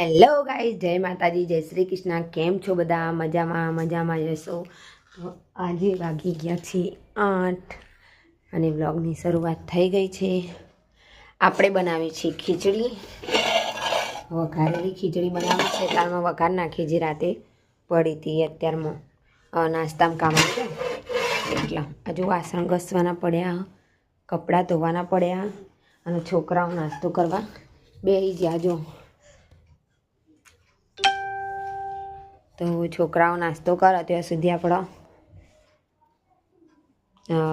Hello guys જય માતાજી, જય શ્રી કૃષ્ણ. કેમ છો બધા? મજામાં મજામાં જશો તો આજે વાગી ગયા છે આઠ અને વ્લોગની શરૂઆત થઈ ગઈ છે. આપણે બનાવી છે ખીચડી. વઘારેલી ખીચડી બનાવી છે. તારમાં વઘાર નાખી જે રાતે પડી હતી. અત્યારમાં નાસ્તામાં કામ આવે એટલા. હજુ વાસણ ઘસવાના પડ્યા, કપડાં ધોવાના પડ્યા અને છોકરાઓ નાસ્તો કરવા બેસી ગયા જો. તો છોકરાઓ નાસ્તો કરે ત્યાં સુધી આપણો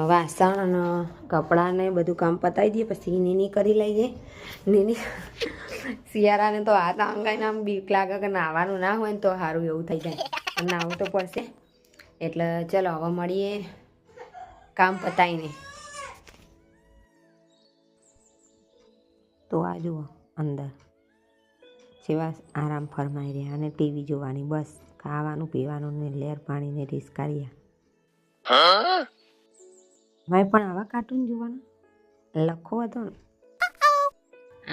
વાસણ અને કપડાને બધું કામ પતાવી દઈએ, પછી નીની કરી લઈએ. નીની, શિયાળાને તો હાથ આંગાઈને આમ બીક લાગે કે નાહવાનું ના હોય ને તો સારું એવું થઈ જાય. નાહવું તો પડશે. એટલે ચલો, હવે મળીએ કામ પતાવીને તો આ જુઓ અંદર. જેવા આરામ ફરમાઈ રહ્યા અને ટીવી જોવાની, બસ. ખાવાનું પીવાનું ને લેર પાણી ને રીસ ભાઈ પણ આવા કાર્ટૂન જોવાના? લખો હતો ને.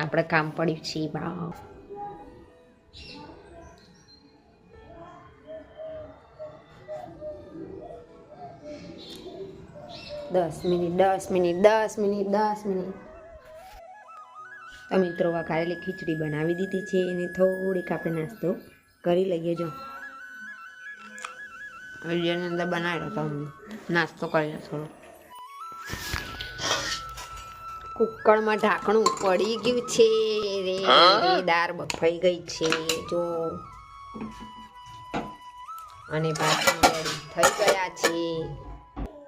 આપણે કામ પડ્યું છે બા દસ મિનિટ દસ મિનિટ દસ મિનિટ દસ મિનિટ. તો મિત્રો વઘારેલી ખીચડી બનાવી દીધી છે એને થોડીક આપણે નાસ્તો કરી લઈએ જો. વિડીયોની અંદર બનાવ્યો તો હતો નાસ્તો કરીને થોડો. કુકરમાં ઢાંકણું પડી ગયું છે રે દાળ બફાઈ ગઈ છે જો. અને પાછું થઈ ગયા છે.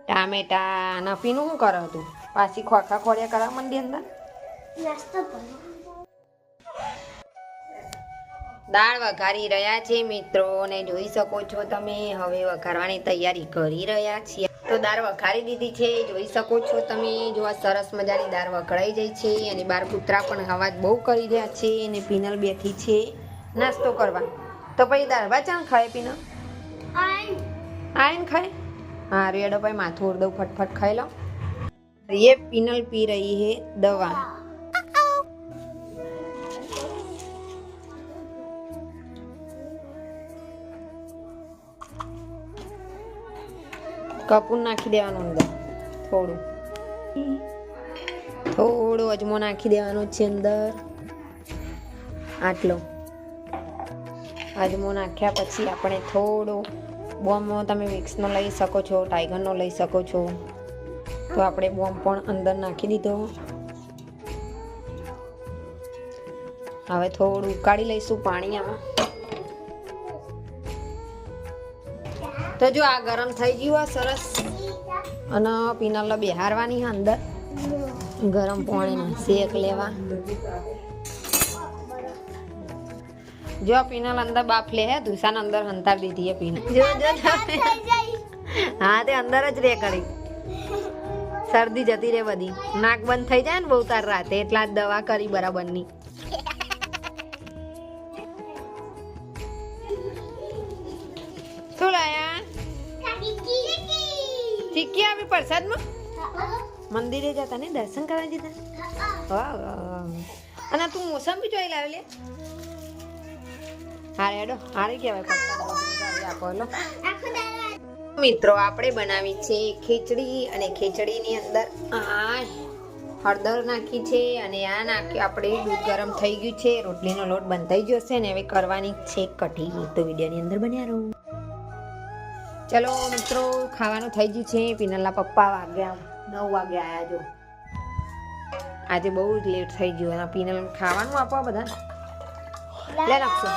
ટામેટા નફીનું શું કરો તું? પાછી ખોખા ખોડિયા કરવા મંડી અંદર? દાળ વઘારી રહ્યા છે મિત્રો ને જોઈ શકો છો તમે હવે વઘારવાની તૈયારી કરી રહ્યા છીએ તો દાળ વઘારી દીધી છે જોઈ શકો છો તમે જો આ સરસ મજાની દાળ વઘારાઈ જાય છે અને બાર કૂતરા પણ અવાજ બહુ કરી રહ્યા છે અને પિનલ બેઠી છે નાસ્તો કરવા તો પછી દાળ ભાત ખાય પિનલ આયન ખાય હા રેડો ભાઈ માથું ઉડદવ ફટફટ ખાઈ લો ये पिनल पी रही है दवा કપૂર નાખી દેવાનું અંદર. થોડું. થોડો અજમો નાખી દેવાનો છે અંદર. આટલો. અજમો નાખ્યા પછી આપણે થોડો બોમ્બ તમે વિક્સનો લઈ શકો છો, ટાઈગરનો લઈ શકો છો. તો આપણે બોમ્બ પણ અંદર નાખી દીધો. હવે થોડું ઉકાળી લઈશું પાણી આમાં. તો જો આ ગરમ થઈ ગયું આ સરસ. અને પીનલ બેહારવાની હા અંદર. ગરમ પાણી શેક લેવા. જો પીનલ અંદર બાફ લે હે દુસાન અંદર હંતાર દીધી હે પિનલ. જો જો. હા તે અંદર જ રે કરી શરદી જતી રે બધી. નાક બંધ થઈ જાય ને બહુ તાર રાતે એટલા જ દવા કરી બરાબરની. શું લાયા ચીકી આવી પ્રસાદમાં? મંદિરે જતા ને? દર્શન કરવા જતા? વાહ અને તું મોસંબી જોઈ લાવે લે. હારે હેડો, હારે કહેવાય મિત્રો, આપણે બનાવી છે ખીચડી અને ખીચડીની અંદર આ હળદર નાખી છે અને આ નાખી આપણે દૂધ ગરમ થઈ ગયું છે. રોટલીનો લોટ બંધાઈ ગયો છે ને, હવે કરવાની છે કઢી. તો વિડીયોની અંદર બન્યા રહો. ચલો મિત્રો, ખાવાનું થઈ ગયું છે. પિનલના પપ્પા વાગ્યા નવ વાગે આવ્યા જો. આજે બહુ જ લેટ થઈ ગયું અને પિનલ ખાવાનું આપો બધા લે રાખશો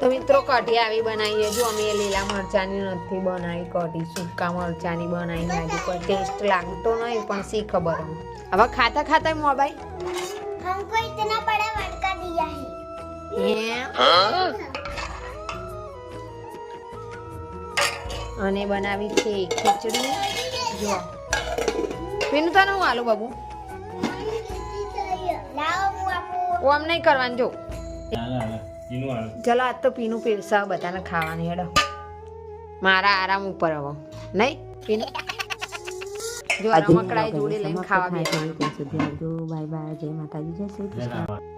તો મિત્રો, કઢી આવી બનાવીએ. જો અમે લીલા મરચાની નથી બનાવી કઢી, સૂકા મરચાની બનાવી. નાખી કોઈ ટેસ્ટ લાગતો નહીં, પણ શી ખબર. હવે ખાતા ખાતા મોબાઈલ? અને બનાવી છે ખીચડી. જો. પીનું તને હું આલુ બાબુ? ઓમ નહીં કરવાનું જો. ચલો આજ તો પીનું પીરસા બધાને ખાવાની હેડો. મારા આરામ ઉપર હવે નહીં? પીનું જો આ રમકડા જોડે લઈને ખાવા બેસવાનું બાય બાય. જય માતાજી જય શ્રી કૃષ્ણ.